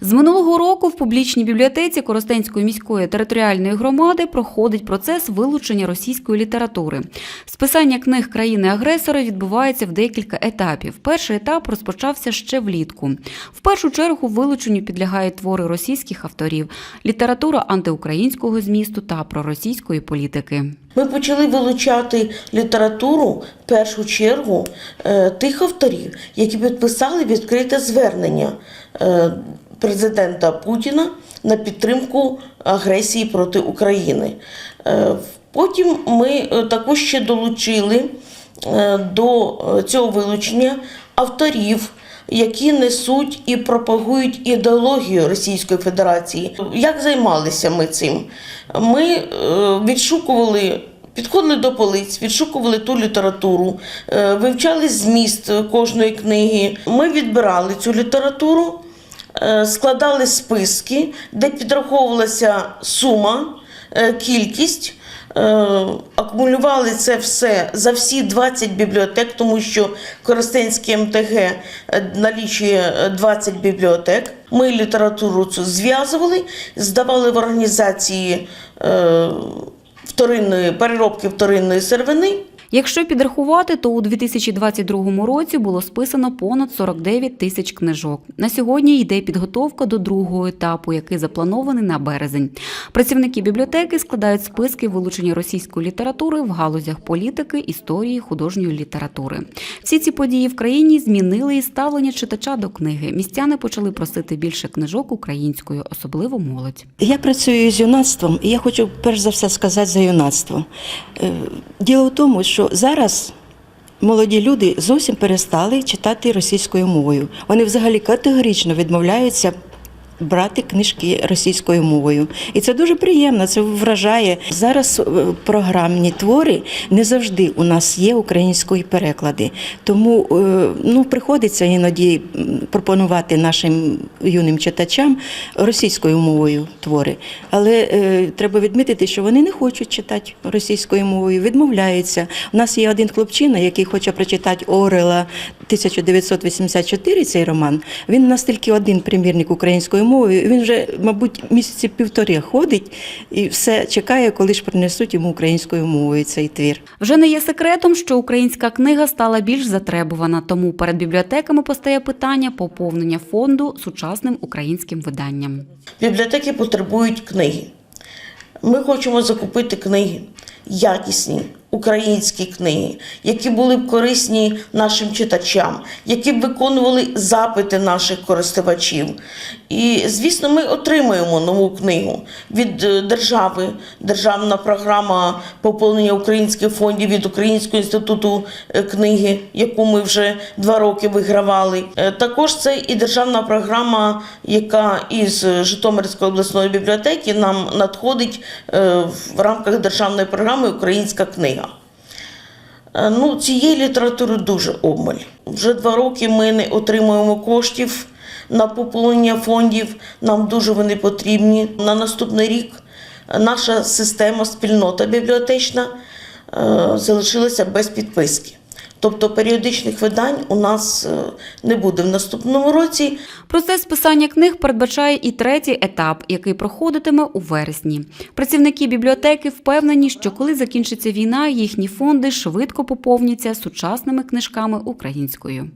З минулого року в публічній бібліотеці Коростенської міської територіальної громади проходить процес вилучення російської літератури. Списання книг країни-агресора відбувається в декілька етапів. Перший етап розпочався ще влітку. В першу чергу вилученню підлягають твори російських авторів, література антиукраїнського змісту та проросійської політики. Ми почали вилучати літературу в першу чергу е, тих авторів, які підписали відкрите звернення президента Путіна на підтримку агресії проти України. Е, Потім ми е, також ще долучили е, до е, цього вилучення авторів. Які несуть і пропагують ідеологію Російської Федерації. Як займалися ми цим? Ми е, відшукували, підходили до полиць, відшукували ту літературу, е, вивчали зміст кожної книги. Ми відбирали цю літературу, е, складали списки, де підраховувалася сума, е, кількість. Е, Акумулювали це все за всі 20 бібліотек, тому що Коростенський МТГ е, налічує е, 20 бібліотек. Ми літературу цю зв'язували, здавали в організації е, вторинної переробки вторинної сировини. Якщо підрахувати, то у 2022 році було списано понад 49 тисяч книжок. На сьогодні йде підготовка до другого етапу, який запланований на березень. Працівники бібліотеки складають списки вилучення російської літератури в галузях політики, історії, художньої літератури. Всі ці події в країні змінили і ставлення читача до книги. Містяни почали просити більше книжок українською, особливо молодь. Я працюю з юнацтвом, і я хочу перш за все сказати за юнацтво. Е, Діло в тому, що зараз молоді люди зовсім перестали читати російською мовою. Вони взагалі категорично відмовляються. Брати книжки російською мовою, і це дуже приємно. Це вражає зараз. е, Програмні твори не завжди у нас є української переклади. Тому е, ну приходиться іноді пропонувати нашим юним читачам російською мовою твори. Але е, треба відмітити, що вони не хочуть читати російською мовою, відмовляються. У нас є один хлопчина, який хоче прочитати Орела 1984, цей роман. Він настільки один примірник українською мовою. Він вже, мабуть, місяці півтори ходить і все чекає, коли ж принесуть йому українською мовою цей твір. Вже не є секретом, що українська книга стала більш затребувана, тому перед бібліотеками постає питання поповнення фонду сучасним українським виданням. Бібліотеки потребують книги. Ми хочемо закупити книги, якісні українські книги, які були б корисні нашим читачам, які б виконували запити наших користувачів. І, звісно, ми отримуємо нову книгу від е, держави, державна програма поповнення українських фондів від Українського інституту е, книги, яку ми вже два роки вигравали. Е, Також це і державна програма, яка із Житомирської обласної бібліотеки нам надходить в рамках державної програми Українська книга. Е, Ну, цієї літератури дуже обмаль. Вже два роки ми не отримуємо коштів на поповнення фондів. Нам дуже вони потрібні. На наступний рік наша система, спільнота бібліотечна е, залишилася без підписки. Тобто періодичних видань у нас е, не буде в наступному році. Процес писання книг передбачає і третій етап, який проходитиме у вересні. Працівники бібліотеки впевнені, що коли закінчиться війна, їхні фонди швидко поповняться сучасними книжками українською.